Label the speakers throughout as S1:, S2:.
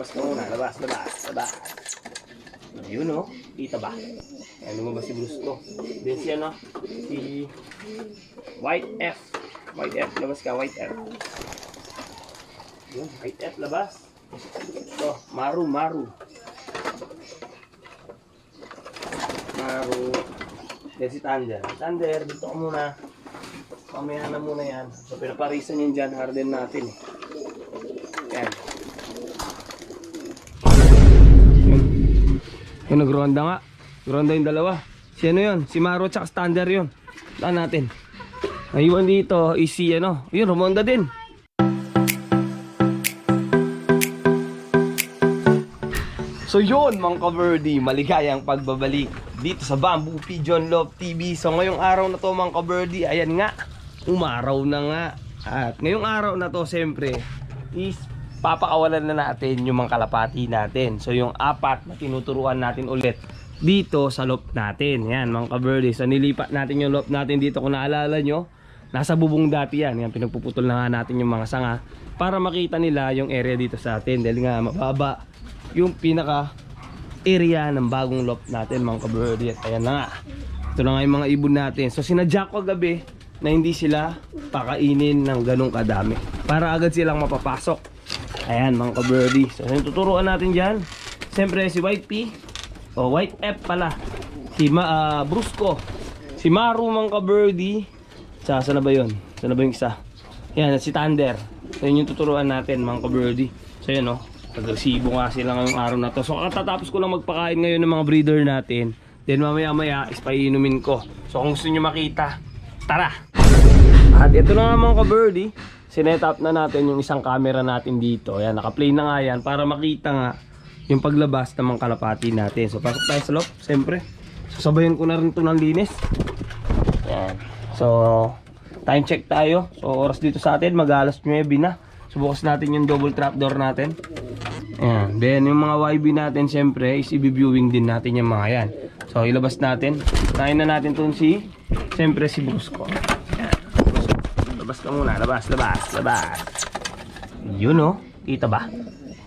S1: Labas ka muna, labas, labas, labas. Ayun o, kita ba? Ayan, lumabas si Bruce ko. Then si ano, si White F. White F, labas ka, White F. Yun, White F, labas. Ito, Maru, Maru. Maru. Then si Thunder. Thunder, dito ka muna. Mamaya na muna yan. So, pinaparisan yun dyan, harden natin eh. Yan. Yung nagronda nga. Gronda yung dalawa. Si ano yun? Si Maro tsaka Standard yun. Saan natin? Naiwan dito is si ano. Yun, Romonda din. So yun mga kaverdi, maligayang pagbabalik dito sa Bamboo Pigeon Love TV. So ngayong araw na to mga kaverdi, ayan nga, umaraw na nga. At ngayong araw na to siyempre is papakawalan na natin yung mga kalapati natin. So yung apat na tinuturuan natin ulit dito sa loft natin. Yan mga kaverdi. So nilipat natin yung loft natin dito kung naalala nyo. Nasa bubong dati yan. Yan pinagpuputol na nga natin yung mga sanga para makita nila yung area dito sa atin. Dahil nga mababa yung pinaka area ng bagong loft natin mga kabirdie at ayan na nga ito na nga yung mga ibon natin so sinadya ko kagabi na hindi sila pakainin ng ganong kadami para agad silang mapapasok ayan mga kabirdie so yung tuturuan natin dyan siyempre si White P o White F pala si Ma, ah, Brusco si Maru mga kabirdie sa saan na ba yun? saan na ba yung isa? yan si Thunder so yun yung tuturuan natin mga kabirdie so yun o Agresibo nga sila ngayong araw na to. So katatapos ko lang magpakain ngayon ng mga breeder natin. Then mamaya maya is ko. So kung gusto nyo makita, tara! At ito na nga mga ka-birdie. Sinet up na natin yung isang camera natin dito. Ayan, naka-play na nga yan para makita nga yung paglabas ng mga kalapati natin. So pasok tayo sa loob, siyempre. So sabayan ko na rin ito ng linis. Ayan. So, time check tayo. So oras dito sa atin, mag alas 9 na. So bukas natin yung double trap door natin. Ayan. Then yung mga YB natin syempre is i-viewing din natin yung mga yan. So ilabas natin. Tayo na natin tun si syempre si Brusco. Labas ka muna. Labas, labas, labas. Yun oh. Kita ba?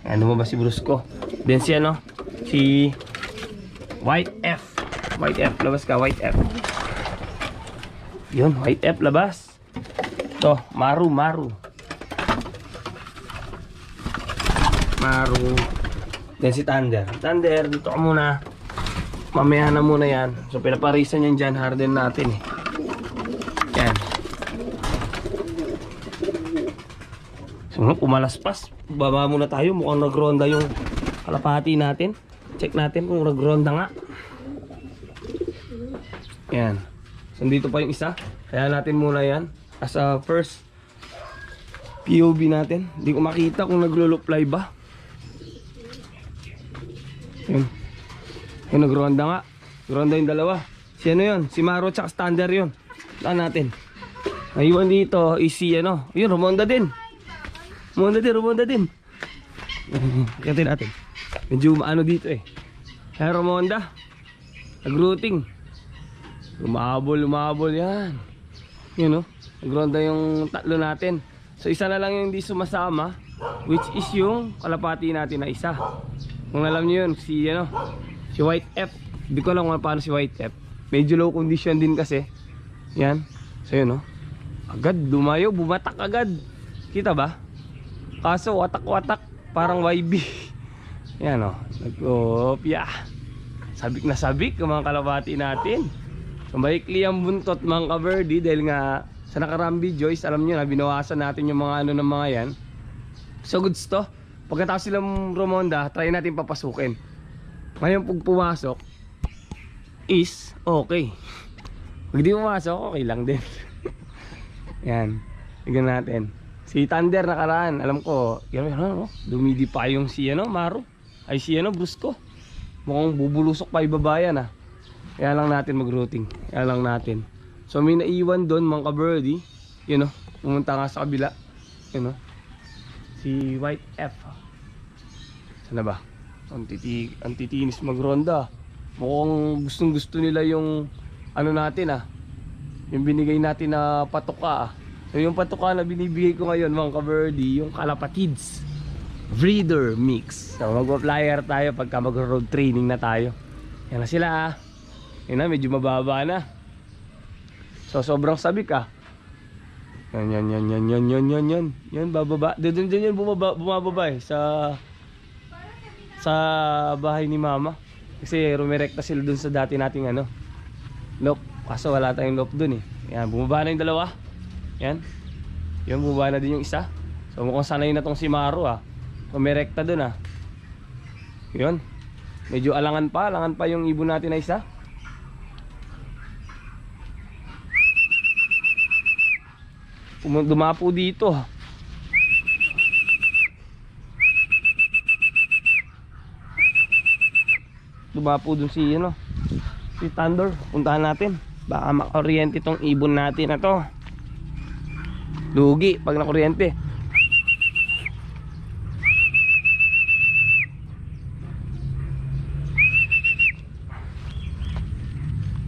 S1: Ayan lumabas si Brusco. Then si ano? Si White F. White F. Labas ka. White F. Yun. White F. Labas. To. Maru, Maru. Maru. Then si Thunder. Thunder, dito ka muna. Mamaya na muna yan. So pinaparisan yan dyan. Harden natin eh. Yan. So no, pumalaspas. Baba muna tayo. Mukhang nagronda yung kalapati natin. Check natin kung nagronda nga. Yan. So dito pa yung isa. Kaya natin muna yan. As a first POV natin. Hindi ko makita kung naglo-fly ba. Yun. Yung nagronda nga. Gronda yung dalawa. Si ano yun? Si Maro tsaka Standard yun. Saan natin? Naiwan dito is si ano. Yun, Romonda din. Romonda din, Romonda din. Katin natin. Medyo maano dito eh. Kaya Romonda. Nag-routing. Lumabol, lumabol yan. Yun oh. Nagronda yung tatlo natin. So isa na lang yung hindi sumasama. Which is yung kalapati natin na isa. Kung alam niyo yun, si ano, si White F. Hindi ko alam kung paano si White F. Medyo low condition din kasi. Yan. So yun, no. Agad, dumayo, bumatak agad. Kita ba? Kaso, watak-watak. Parang YB. Yan, no. Nag-opya. Sabik na sabik mga kalabati natin. So, maikli ang buntot mga kaverdi dahil nga sa nakarang video is alam niyo na binawasan natin yung mga ano ng mga yan. So goods to. Pagkatapos silang Romonda, try natin papasukin. Ngayon pag pumasok, is okay. Pag di pumasok, okay lang din. Yan. Tignan natin. Si Thunder nakaraan, alam ko, yan ano, no? dumidi pa yung si ano, Maru. Ay si ano, Brusco. Mukhang bubulusok pa ibaba yan ah. Kaya lang natin mag-routing. Kaya lang natin. So may naiwan doon mga ka-birdie. Yun know, pumunta nga sa kabila. Yun know, si White F. Sana ba? Ang, titi ang titinis magronda. Mukhang gustong gusto nila yung ano natin ah. Yung binigay natin na patuka ah. So yung patuka na binibigay ko ngayon mga ka-birdie, yung kalapatids. breeder mix. So magpa-flyer tayo pagka mag-road training na tayo. Yan na sila ah. Yan na, medyo mababa na. So sobrang sabik ah. Yan, yan, yan, yan, yan, yan, yan, yan. Yan, bababa. Doon, doon, yan, bumaba, bumababa eh. Sa, sa bahay ni mama. Kasi rumirekta sila doon sa dati nating ano. Loop. Kaso wala tayong loop doon eh. Yan, bumaba na yung dalawa. Yan. Yan, bumaba na din yung isa. So mukhang sanay na tong si Maro ah. Rumirekta doon ah. Yun. Medyo alangan pa, alangan pa yung ibon natin na isa. Dumapo dito. Dumapo dun si ano, si Thunder. Puntahan natin. Baka makuryente tong ibon natin na to. Lugi pag nakuryente.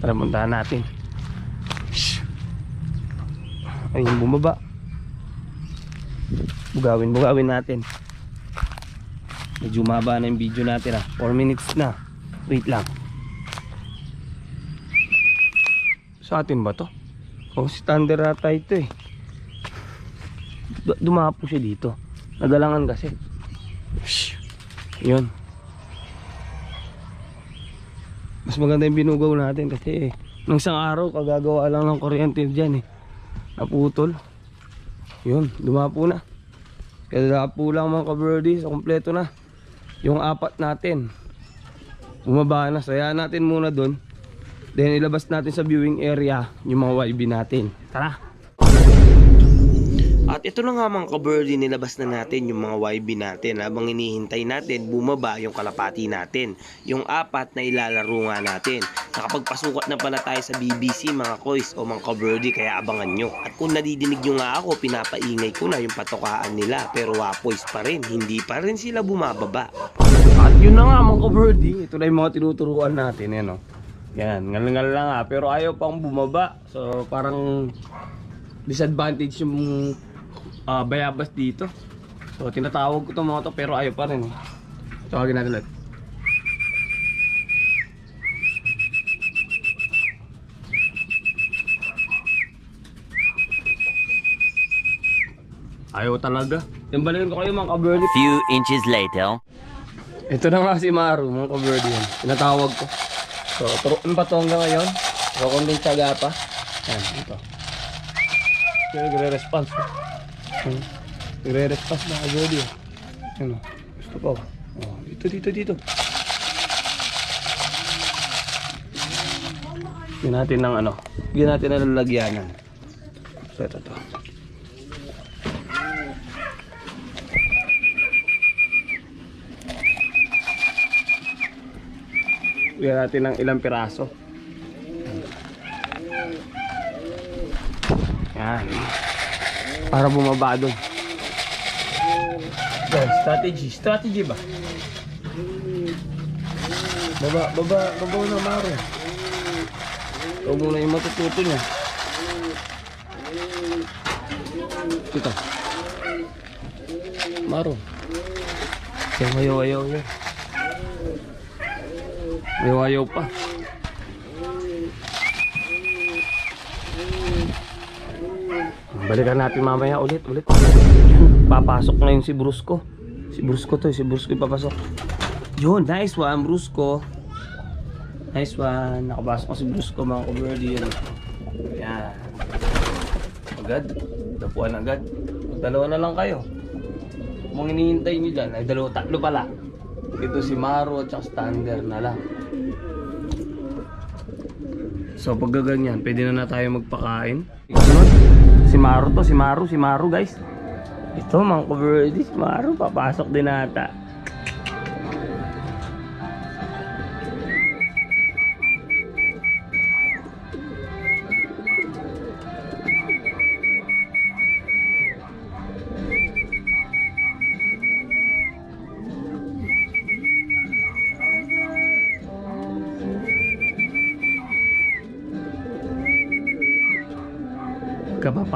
S1: Tara puntahan natin. Ayun bumaba. Bugawin, bugawin natin. Medyo maba na yung video natin ah. 4 minutes na. Wait lang. Sa atin ba to? Oh, si Thunder ata ito eh. Du- Dumapo siya dito. Nagalangan kasi. Yun. Mas maganda yung binugaw natin kasi nung isang araw kagagawa lang ng kuryente dyan eh. Naputol. Yun, dumapo na. Kaya dapo lang mga ka-birdie, so kompleto na. Yung apat natin. Bumaba na, saya natin muna doon. Then ilabas natin sa viewing area yung mga YB natin. Tara!
S2: At ito na nga mga ka-birdie, nilabas na natin yung mga YB natin habang hinihintay natin bumaba yung kalapati natin. Yung apat na ilalaro nga natin. Nakapagpasukat na pala tayo sa BBC mga kois o mga ka-birdie kaya abangan nyo. At kung nadidinig nyo nga ako, pinapaingay ko na yung patokaan nila pero wapoys pa rin, hindi pa rin sila bumababa.
S1: At yun na nga mga ka-birdie, ito na yung mga tinuturuan natin. Yan, oh. Yan, ngal-ngal lang nga. Pero ayaw pang bumaba. So parang disadvantage yung ah, bayabas dito. So tinatawag ko itong mga to pero ayaw pa rin. eh. Tawagin natin ulit. Ayaw talaga. Yung balikan ko kayo mga ka-birdie.
S3: Few inches later.
S1: Ito na nga si Maru, mga ka-birdie yan. Tinatawag ko. So, turuan pa to hanggang ngayon. So, kung tsaga pa. Yan, ito. Kaya nagre-response. Hmm. Nagre-response na ka-birdie. Yan o. Gusto ko. Oh, dito, dito, dito. Bigyan natin ng ano. Bigyan natin ng lalagyanan. So, ito to. Bigyan natin ng ilang piraso. Yan. Para bumaba doon. Yan, strategy. Strategy ba? Baba, baba, baba na maro. Ito muna yung matututo niya. Ito. Maro. Ayaw, ayaw, ayaw. Ayaw, ayaw pa. Balikan natin mamaya ulit, ulit. Papasok na yung si Brusco. Si Brusco to, si Brusco papasok. Yun, nice one, Brusco. Nice one. Nakabasok si Brusco, mga kuberdi yun. Yan. Agad. Dapuan agad. Dalawa na lang kayo. Kung hinihintay nyo dyan, ay dalawa, tatlo pala. Ito si Maro at saka Stander na lang. So pag gaganyan, pwede na na tayo magpakain. Sunod, si Maro to, si Maro, si Maro guys. Ito mga kuberdi, si Maro, papasok din ata.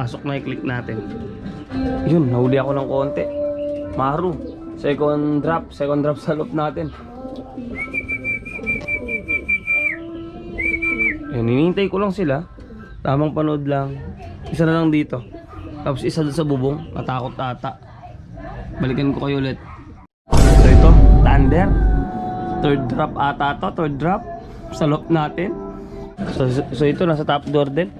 S1: Kapapasok na i-click natin. Yun, nahuli ako ng konti. Maru,
S4: Second drop, second drop sa loop natin. Ayan, hinihintay ko lang sila. Tamang panood lang. Isa na lang dito. Tapos isa sa bubong. Natakot ata. Balikan ko kayo ulit. So ito, Thunder. Third drop ata to, third drop. Sa loop natin. So, so ito, nasa top door din.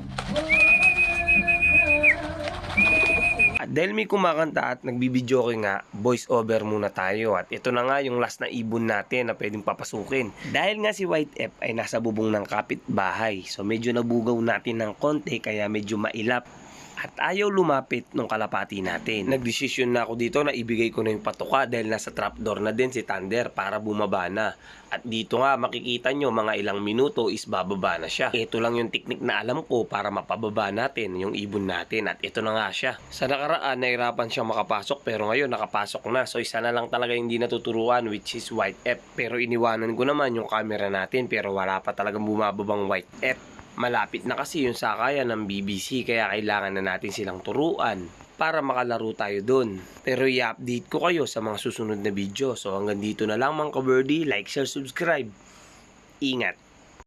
S1: Dahil may kumakanta at nagbibideo ko nga, voice over muna tayo. At ito na nga yung last na ibon natin na pwedeng papasukin. Dahil nga si White F ay nasa bubong ng kapitbahay. So medyo nabugaw natin ng konti kaya medyo mailap. At ayaw lumapit nung kalapati natin. Nagdesisyon na ako dito na ibigay ko na yung patuka dahil nasa trapdoor na din si Thunder para bumaba na. At dito nga makikita nyo mga ilang minuto is bababa na siya. Ito lang yung teknik na alam ko para mapababa natin yung ibon natin at ito na nga siya. Sa nakaraan nahirapan siyang makapasok pero ngayon nakapasok na. So isa na lang talaga hindi natuturuan which is White F. Pero iniwanan ko naman yung camera natin pero wala pa talagang bumababang White F. Malapit na kasi yung sakayan ng BBC kaya kailangan na natin silang turuan para makalaro tayo dun. Pero i-update ko kayo sa mga susunod na video. So hanggang dito na lang mga ka-birdie. Like, share, subscribe. Ingat!